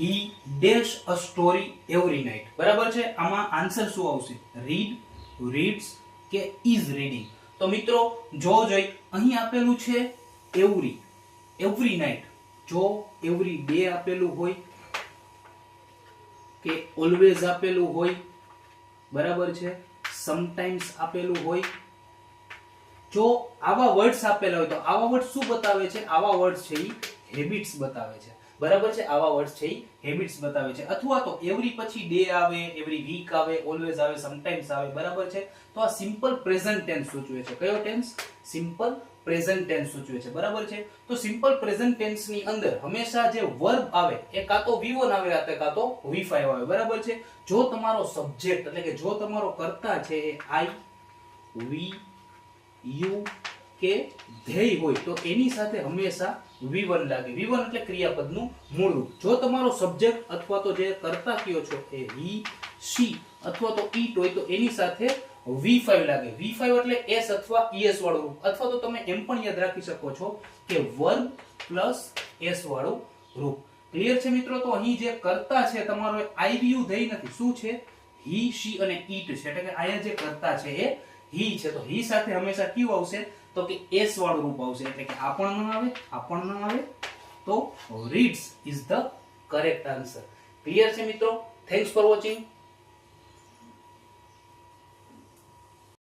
He dash a story every night બરાબર છે? આમાં આન્સર શું આવશે? રીડ રીડ્સ કે ઇઝ રીડિંગ તો મિત્રો, જો જોઈ અહીં આપેલું છે એવરી એવરી નાઇટ જો એવરી ડે આપેલું હોય કે ઓલવેઝ આપેલું હોય, બરાબર છે? સમટાઈમ્સ આપેલું હોય. જો આવા વર્ડ્સ આપેલા હોય તો આવા વર્ડ શું બતાવે છે? આવા વર્ડ્સ છે એ હેબિટ્સ બતાવે છે. બરાબર છે? આવા વર્ડ્સ છે હેબિટ્સ બતાવે છે. અથવા તો એવરી પછી ડે આવે એવરી વીક આવે ઓલવેઝ આવે સમટાઈમ્સ આવે, બરાબર છે? તો આ સિમ્પલ પ્રેઝન્ટ ટેન્સ સૂચવે છે. કયો ટેન્સ સિમ્પલ પ્રેઝન્ટ ટેન્સ સૂચવે છે. બરાબર છે? તો સિમ્પલ પ્રેઝન્ટ ટેન્સની અંદર હંમેશા જે વર્બ આવે, એ કાં તો V1 આવે અથવા કાં તો V5 આવે. બરાબર છે? જો તમારો સબ્જેક્ટ એટલે કે જો તમારો કર્તા છે એ આઈ વી યુ કે ધ્યેય હોય તો એની સાથે હંમેશા વિવન લાગે. વિવન એટલે ક્રિયાપદનું મૂળ રૂપ. જો તમારો સબ્જેક્ટ અથવા તો જે કરતા કયો છો એ હી સી અથવા તો ઈટ હોય તો એની સાથે V5 લાગે. V5 એટલે એસ અથવા ઈએસ વાળું રૂપ. અથવા તો તમે એમ પણ યાદ રાખી શકો છો કે વર્ગ પ્લસ એસ વાળું રૂપ. ક્લિયર છે મિત્રો? તો અહીં જે કર્તા છે તમારો આઈબીયુ ધ્યેય નથી. શું છે? હી, શી અને ઈટ છે. એટલે કે આયા જે કર્તા છે એ હી છે. તો હી સાથે હંમેશા કયું આવશે? તો કે એસ વાળું રૂપ આવશે. એટલે કે આ પણ ન આવે, આ પણ ન આવે. તો reads is the correct answer clear છે મિત્રો? Thanks for watching